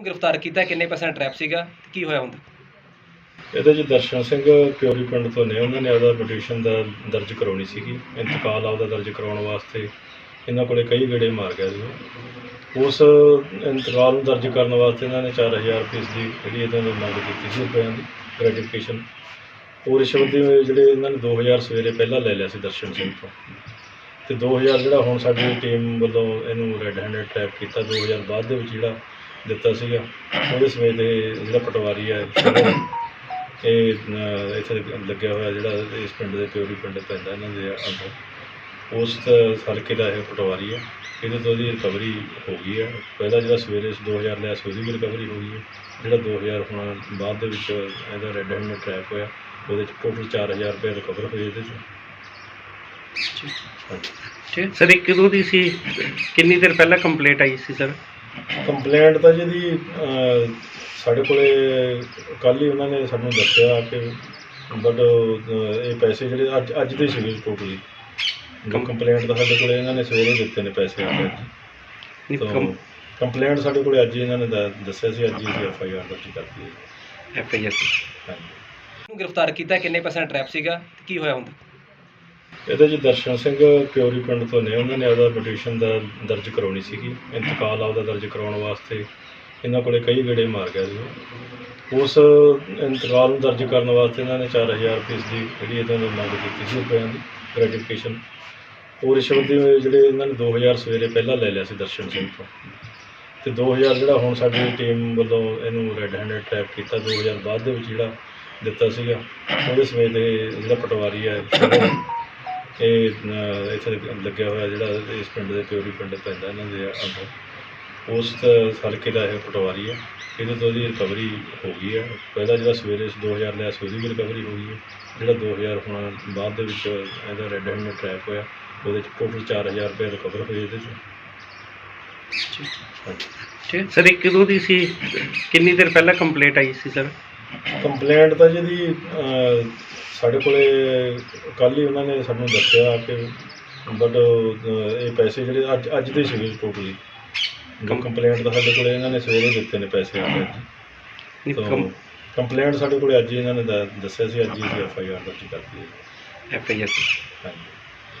ਗ੍ਰਿਫਤਾਰ ਕੀਤਾ, ਕਿੰਨੇ ਪਰਸੈਂਟ ਟ੍ਰੈਪ ਸੀਗਾ ਤੇ ਕੀ ਹੋਇਆ ਹੁੰਦਾ ਇਹਦੇ 'ਚ ਦਰਸ਼ਨ ਸਿੰਘ ਪਿਓਰੀ ਪਿੰਡ ਤੋਂ ਨੇ, ਉਹਨਾਂ ਨੇ ਆਪਦਾ ਪਟੀਸ਼ਨ ਦਾ ਦਰਜ ਕਰਾਉਣੀ ਸੀਗੀ। ਇੰਤਕਾਲ ਆਪਦਾ ਦਰਜ ਕਰਾਉਣ ਵਾਸਤੇ ਇਹਨਾਂ ਕੋਲੇ ਕਈ ਗੇੜੇ ਮਾਰ ਗਿਆ ਸੀ। ਉਸ ਇੰਤਕਾਲ ਨੂੰ ਦਰਜ ਕਰਨ ਵਾਸਤੇ ਇਹਨਾਂ ਨੇ 4000 ਰੁਪਏ ਦੀ ਜਿਹੜੀ ਇਹਨਾਂ ਨੇ ਮੰਗ ਕੀਤੀ ਸੀ ਰੁਪਇਆਂ ਦੀ ਗ੍ਰੈਟੀਫਿਕੇਸ਼ਨ ਉਹ ਰਿਸ਼ਵਤ ਦੇ ਜਿਹੜੇ ਇਹਨਾਂ ਨੇ 2000 ਸਵੇਰੇ ਪਹਿਲਾਂ ਲੈ ਲਿਆ ਸੀ ਦਰਸ਼ਨ ਸਿੰਘ ਤੋਂ। ਤੇ 2000 ਜਿਹੜਾ ਹੁਣ ਸਾਡੀ ਟੀਮ ਵੱਲੋਂ ਇਹਨੂੰ ਰੈੱਡ ਹੈਂਡਡ ਟ੍ਰੈਪ ਕੀਤਾ 2000 ਬਾਅਦ ਦੇ ਵਿੱਚ ਜਿਹੜਾ ਦਿੱਤਾ ਸੀਗਾ। ਉਹਦੇ ਸਮੇਤ ਇਹ ਜਿਹੜਾ ਪਟਵਾਰੀ ਹੈ ਇਹ ਅਹ, ਇੱਥੇ ਲੱਗਿਆ ਹੋਇਆ ਜਿਹੜਾ ਇਸ ਪਿੰਡ ਦੇ ਪਿਓਰੀ ਪਿੰਡ ਪੈਂਦਾ ਇਹਨਾਂ ਦੇ ਅੰਦਰ ਉਸ ਹਲਕੇ ਦਾ ਇਹ ਪਟਵਾਰੀ ਹੈ। ਇਹਦੇ ਤੋਂ ਉਹਦੀ ਰਿਕਵਰੀ ਹੋ ਗਈ ਹੈ। ਪਹਿਲਾਂ ਜਿਹੜਾ ਸਵੇਰੇ 2000 ਲਿਆ ਸੀ ਉਹਦੀ ਵੀ ਰਿਕਵਰੀ ਹੋ ਗਈ ਹੈ। ਜਿਹੜਾ 2000 ਹੁਣ ਬਾਅਦ ਦੇ ਵਿੱਚ ਇਹਦਾ ਰੈੱਡ ਹੈਂਡ ਟ੍ਰੈਪ ਹੋਇਆ ਉਹਦੇ ਚ ਟੋਟਲ 4000 ਰੁਪਏ ਰਿਕਵਰ ਹੋਏ ਇਹਦੇ ਚ। ਠੀਕ ਸਰ ਇਹ ਕਦੋਂ ਦੀ ਸੀ? ਕਿੰਨੀ ਦੇਰ ਪਹਿਲਾਂ ਕੰਪਲੇਂਟ ਆਈ ਸੀ ਸਰ? ਕੰਪਲੇਂਟ ਤਾਂ ਜਿਹਦੀ ਸਾਡੇ ਕੋਲੇ ਕੱਲ ਹੀ ਉਹਨਾਂ ਨੇ ਸਾਨੂੰ ਦੱਸਿਆ ਕਿ ਬਟ ਇਹ ਪੈਸੇ ਜਿਹੜੇ ਅੱਜ ਅੱਜ ਦੇ ਸੀਗੇ ਟੋਟਲੀ ਕੰਪਲੇਂਟ ਤਾਂ ਸਾਡੇ ਕੋਲੇ ਇਹਨਾਂ ਨੇ ਸਵੇਰੇ ਦਿੱਤੇ ਨੇ ਪੈਸੇ ਆ ਕੇ। ਤਾਂ ਕੰਪਲੇਂਟ ਸਾਡੇ ਕੋਲੇ ਅੱਜ ਹੀ ਇਹਨਾਂ ਨੇ ਦੱਸਿਆ ਸੀ ਅੱਜ ਹੀ ਐਫ ਆਈ ਆਰ ਦਰਜ ਕਰਤੀ ਹੈ। ਐਫ ਆਈ ਆਰ ਨੂੰ ਗ੍ਰਿਫਤਾਰ ਕੀਤਾ ਕਿੰਨੇ ਪਰਸੈਂਟ ਟ੍ਰੈਪ ਸੀਗਾ ਕੀ ਹੋਇਆ ਹੁੰਦਾ ਇਹਦੇ 'ਚ ਦਰਸ਼ਨ ਸਿੰਘ ਪਿਓਰੀ ਪਿੰਡ ਤੋਂ ਨੇ, ਉਹਨਾਂ ਨੇ ਆਪਦਾ ਪਟੀਸ਼ਨ ਦਾ ਦਰਜ ਕਰਾਉਣੀ ਸੀਗੀ। ਇੰਤਕਾਲ ਆਪਦਾ ਦਰਜ ਕਰਾਉਣ ਵਾਸਤੇ ਇਹਨਾਂ ਕੋਲੇ ਕਈ ਗੇੜੇ ਮਾਰ ਗਿਆ ਸੀ। ਉਸ ਇੰਤਕਾਲ ਨੂੰ ਦਰਜ ਕਰਨ ਵਾਸਤੇ ਇਹਨਾਂ ਨੇ 4000 ਰੁਪਏ ਦੀ ਜਿਹੜੀ ਇਹਨਾਂ ਨੇ ਮੰਗ ਕੀਤੀ ਸੀ ਰੁਪਇਆਂ ਦੀ ਗ੍ਰੈਟੀਫਿਕੇਸ਼ਨ ਉਹ ਰਿਸ਼ਵਤ ਦੇ ਜਿਹੜੇ ਇਹਨਾਂ ਨੇ 2000 ਸਵੇਰੇ ਪਹਿਲਾਂ ਲੈ ਲਿਆ ਸੀ ਦਰਸ਼ਨ ਸਿੰਘ ਤੋਂ। ਤੇ 2000 ਜਿਹੜਾ ਹੁਣ ਸਾਡੀ ਟੀਮ ਵੱਲੋਂ ਇਹਨੂੰ ਰੈੱਡ ਹੈਂਡਡ ਟੈਪ ਕੀਤਾ 2000 ਬਾਅਦ ਦੇ ਵਿੱਚ ਜਿਹੜਾ ਦਿੱਤਾ ਸੀਗਾ, ਉਹਦੇ ਸਮੇਂ 'ਤੇ ਜਿਹੜਾ ਪਟਵਾਰੀ ਹੈ ਇਹ ਇੱਥੇ ਲੱਗਿਆ ਹੋਇਆ ਜਿਹੜਾ ਇਸ ਪਿੰਡ ਦੇ ਪਿਓਰੀ ਪਿੰਡ ਪੈਂਦਾ ਇਹਨਾਂ ਦੇ ਅੰਦਰ ਉਸ ਹਲਕੇ ਦਾ ਇਹ ਪਟਵਾਰੀ ਹੈ। ਇਹਦੇ ਤੋਂ ਉਹਦੀ ਰਿਕਵਰੀ ਹੋ ਗਈ ਹੈ। ਪਹਿਲਾਂ ਜਿਹੜਾ ਸਵੇਰੇ 2000 ਲਿਆ ਸੀ ਉਹਦੀ ਵੀ ਰਿਕਵਰੀ ਹੋ ਗਈ ਹੈ। ਜਿਹੜਾ 2000 ਹੁਣ ਬਾਅਦ ਦੇ ਵਿੱਚ ਇਹਦਾ ਰੈੱਡ ਹੈਂਡ ਟ੍ਰੈਪ ਹੋਇਆ ਉਹਦੇ ਚ ਟੋਟਲ 4000 ਰੁਪਏ ਰਿਕਵਰ ਹੋਏ ਇਹਦੇ ਚ। ਠੀਕ ਸਰ ਇਹ ਕਦੋਂ ਦੀ ਸੀ। ਕਿੰਨੀ ਦੇਰ ਪਹਿਲਾਂ ਕੰਪਲੇਂਟ ਆਈ ਸੀ ਸਰ? ਕੰਪਲੇਂਟ ਤਾਂ ਜਿਹਦੀ ਅਹ, ਸਾਡੇ ਕੋਲੇ ਕੱਲ ਹੀ ਉਹਨਾਂ ਨੇ ਸਾਨੂੰ ਦੱਸਿਆ ਕਿ ਬਟ ਇਹ ਪੈਸੇ ਜਿਹੜੇ ਅੱਜ ਅੱਜ ਦੇ ਸੀਗੇ ਟੋਟਲੀ ਕੰਪਲੇਂਟ ਤਾਂ ਸਾਡੇ ਕੋਲੇ ਇਹਨਾਂ ਨੇ ਸਵੇਰੇ ਦਿੱਤੇ ਨੇ ਪੈਸੇ ਕੇ। ਤਾਂ ਕੰਪਲੇਂਟ ਸਾਡੇ ਕੋਲੇ ਅੱਜ ਹੀ ਇਹਨਾਂ ਨੇ ਦ- ਦੱਸਿਆ ਸੀ ਅੱਜ ਹੀ ਐਫ ਆਈ ਆਰ ਦਰਜ ਕਰਤੀ ਹੈ। ਐਫ ਆਈ ਆਰ ਹਾਂਜੀ।